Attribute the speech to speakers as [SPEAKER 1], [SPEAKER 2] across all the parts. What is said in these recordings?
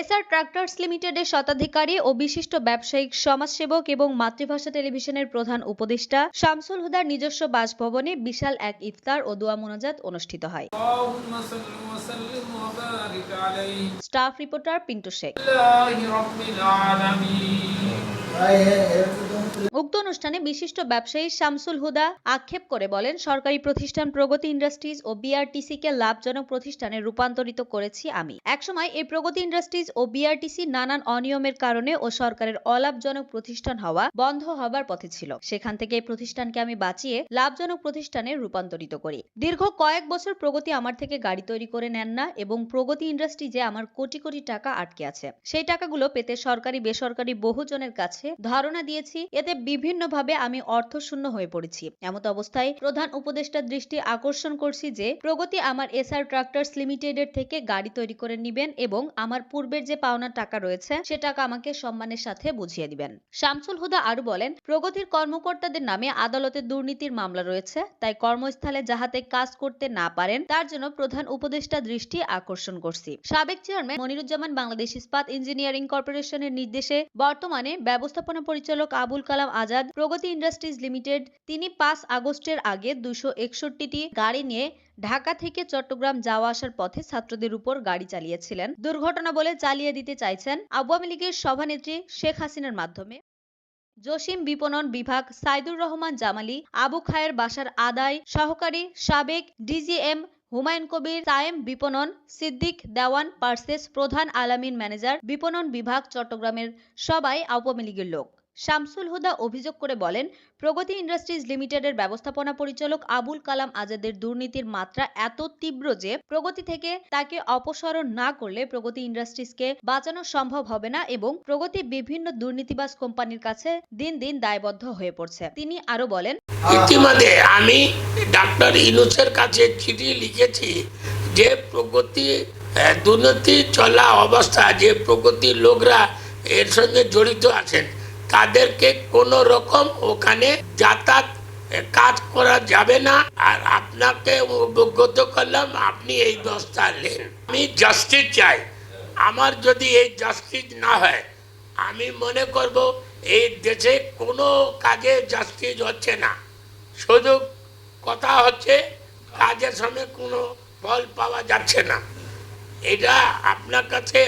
[SPEAKER 1] SR ট্রাক্টরস লিমিটেডের শতাধিকারী ও বিশিষ্ট ব্যবসায়িক সমাজসেবক এবং মাতৃভাষা টেলিভিশনের প্রধান উপদেষ্টা শামসুল হুদার নিজস্ব বাসভবনে বিশাল এক ইফতার ও দোয়া মোনাজাত অনুষ্ঠিত হয়। Staff reporter Pintu Sheikh. উক্ত অনুষ্ঠানে বিশিষ্ট ব্যবসায়ী শামসুল হুদা আক্ষেপ করে বলেন, সরকারি প্রতিষ্ঠান প্রগতি ইন্ডাস্ট্রিজ ও বিআরটিসি কে লাভজনক প্রতিষ্ঠানে রূপান্তরিত করেছি আমি। একসময় এই প্রগতি ইন্ডাস্ট্রিজ ও বিআরটিসি নানান অনিয়মের কারণে ও সরকারের অলাভজনক প্রতিষ্ঠান হওয়া বন্ধ হবার পথে ছিল। সেখান থেকে এই প্রতিষ্ঠানকে আমি বাঁচিয়ে লাভজনক প্রতিষ্ঠানে রূপান্তরিত করি। দীর্ঘ কয়েক বছর প্রগতি আমার থেকে গাড়ি তৈরি করে নেন না এবং প্রগতি ইন্ডাস্ট্রিজে আমার কোটি কোটি টাকা আটকে আছে। সেই টাকাগুলো পেতে সরকারি বেসরকারি বহুজনের কাছে ধারণা দিয়েছি, এতে বিভিন্নভাবে আমি অর্থশূন্য হয়ে পড়েছি। এমত অবস্থায় প্রধান উপদেষ্টার দৃষ্টি আকর্ষণ করছি যে, প্রগতি আমার এসআর ট্রাক্টরস লিমিটেডের থেকে গাড়ি তৈরি করে নিবেন এবং আমার পূর্বের যে পাওনা টাকা রয়েছে, সে টাকা আমাকে সম্মানের সাথে বুঝিয়ে দিবেন। শামসুল হুদা আরও বলেন, প্রগতির কর্মকর্তাদের নামে আদালতে দুর্নীতির মামলা রয়েছে, তাই কর্মস্থলে যাহাতে কাজ করতে না পারেন, তার জন্য প্রধান উপদেষ্টা দৃষ্টি আকর্ষণ করছি। সাবেক চেয়ারম্যান মনিরুজ্জামান বাংলাদেশ ইস্পাত ইঞ্জিনিয়ারিং কর্পোরেশনের নির্দেশে বর্তমানে ব্যবস্থাপনা পরিচালক আবুল কালাম আজাদ প্রগতি ইন্ডাস্ট্রিজ লিমিটেড, তিনি পাঁচ আগস্টের আগে দুশো গাড়ি নিয়ে ঢাকা থেকে চট্টগ্রাম যাওয়া আসার পথে ছাত্রদের উপর গাড়ি চালিয়েছিলেন। দুর্ঘটনা বলে চালিয়ে দিতে চাইছেন আওয়ামী লীগের সভানেত্রী শেখ হাসিনার মাধ্যমে। জসিম বিপণন বিভাগ সাইদুর রহমান জামালি, আবু খায়ের বাসার আদায় সহকারী সাবেক ডিজিএম হুমায়ুন কবির, সায়েম বিপণন, সিদ্দিক দেওয়ান পার্সেস প্রধান আলামিন ম্যানেজার, বিপণন বিভাগ চট্টগ্রামের সবাই আওয়ামী লীগের লোক। শামসুল হুদা অভিযোগ করে বলেন, প্রগতি ইন্ডাস্ট্রিজ লিমিটেডের ব্যবস্থাপনা পরিচালক আবুল কালাম আজাদের দুর্নীতির মাত্রা এত তীব্র যে প্রগতি থেকে তাকে অপসারণ না করলে প্রগতি ইন্ডাস্ট্রিজকে বাঁচানো সম্ভব হবে না এবং প্রগতি বিভিন্ন দুর্নীতিবাজ কোম্পানির কাছে দিন দিন দায়বদ্ধ হয়ে পড়ছে। তিনি আরও বলেন,
[SPEAKER 2] ইতিমধ্যে আমি ডাক্তার ইনুসের কাছে চিঠি লিখেছি যে প্রগতি দুর্নীতি চলা অবস্থা, যে প্রগতির লোকরা এর সঙ্গে জড়িত আছেন তাদেরকে কোনো রকম ওখানে যাতায়াত কাজ করা যাবে না। আর আপনাকে অবগত করলাম, আপনি এই ব্যবস্থা নেন। আমি জাস্টিস চাই। আমার যদি এই জাস্টিস না হয়, আমি মনে করব এই দেশে কোনো কাজে জাস্টিস হচ্ছে না। শুধু কথা হচ্ছে, কাজের সময় কোনো ফল পাওয়া যাচ্ছে না। এটা আপনার কাছে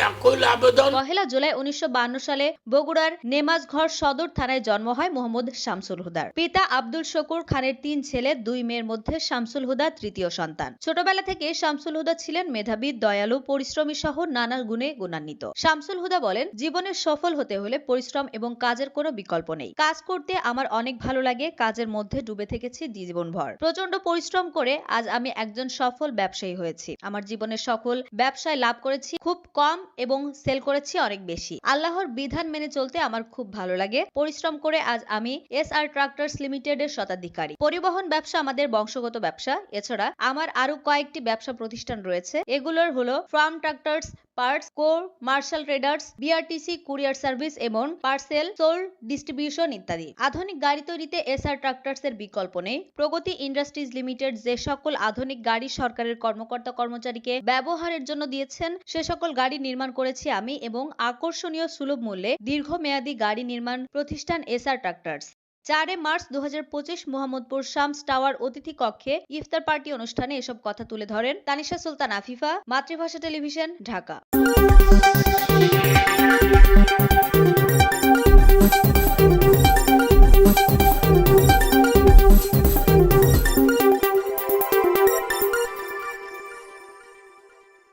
[SPEAKER 2] আবেদন?
[SPEAKER 1] পহেলা জুলাই উনিশশো সালে বগুড়ার নেমাজঘর সদর থানায় জন্ম হয় মোহাম্মদ শামসুল হুদার। পিতা আব্দুল শকুর খানের তিন ছেলে, দুই মেয়ের মধ্যে শামসুল হুদা তৃতীয় সন্তান। ছোটবেলা থেকে শামসুল হুদা ছিলেন মেধাবী, দয়ালু, পরিশ্রমী সহ নানা গুণে গুণান্বিত। শামসুল হুদা বলেন, জীবনে সফল হতে হলে পরিশ্রম এবং কাজের কোনো বিকল্প নেই। কাজ করতে আমার অনেক ভালো লাগে, কাজের মধ্যে ডুবে থেকেছি জীবনভর। প্রচণ্ড পরিশ্রম করে আজ আমি একজন সফল ব্যবসায়ী হয়েছি। আমার জীবনের সকল ব্যবসায় লাভ করেছি, খুব কম এবং সেল করেছি অনেক বেশি। আল্লাহর বিধান মেনে চলতে আমার খুব ভালো লাগে। পরিশ্রম করে আজ আমি এস আর ট্রাক্টরস লিমিটেডের শতাধিকারী। পরিবহন ব্যবসা আমাদের বংশগত ব্যবসা। এছাড়া আমার আরও কয়েকটি ব্যবসা প্রতিষ্ঠান রয়েছে। এগুলোর হলো farm tractors parts core, Marshal traders, BRTC, courier service এবং পার্সেল, সোল, ডিস্ট্রিবিউশন ইত্যাদি। আধুনিক গাড়ি তৈরিতে এসআর ট্রাক্টরস এর বিকল্প নেই। প্রগতি ইন্ডাস্ট্রিজ লিমিটেড যে সকল আধুনিক গাড়ি সরকারের কর্মকর্তা কর্মচারীকে ব্যবহারের জন্য দিয়েছেন, সে সকল গাড়ি নির্মাণ করেছি আমি এবং আকর্ষণীয় সুলভ মূল্যে দীর্ঘমেয়াদী গাড়ি নির্মাণ প্রতিষ্ঠান এসআর ট্রাক্টরস। চারে মার্চ দু হাজার পঁচিশ মোহাম্মদপুর শামস টাওয়ার অতিথি কক্ষে ইফতার পার্টি অনুষ্ঠানে এসব কথা তুলে ধরেন তানিশা সুলতান আফিফা, মাতৃভাষা টেলিভিশন, ঢাকা।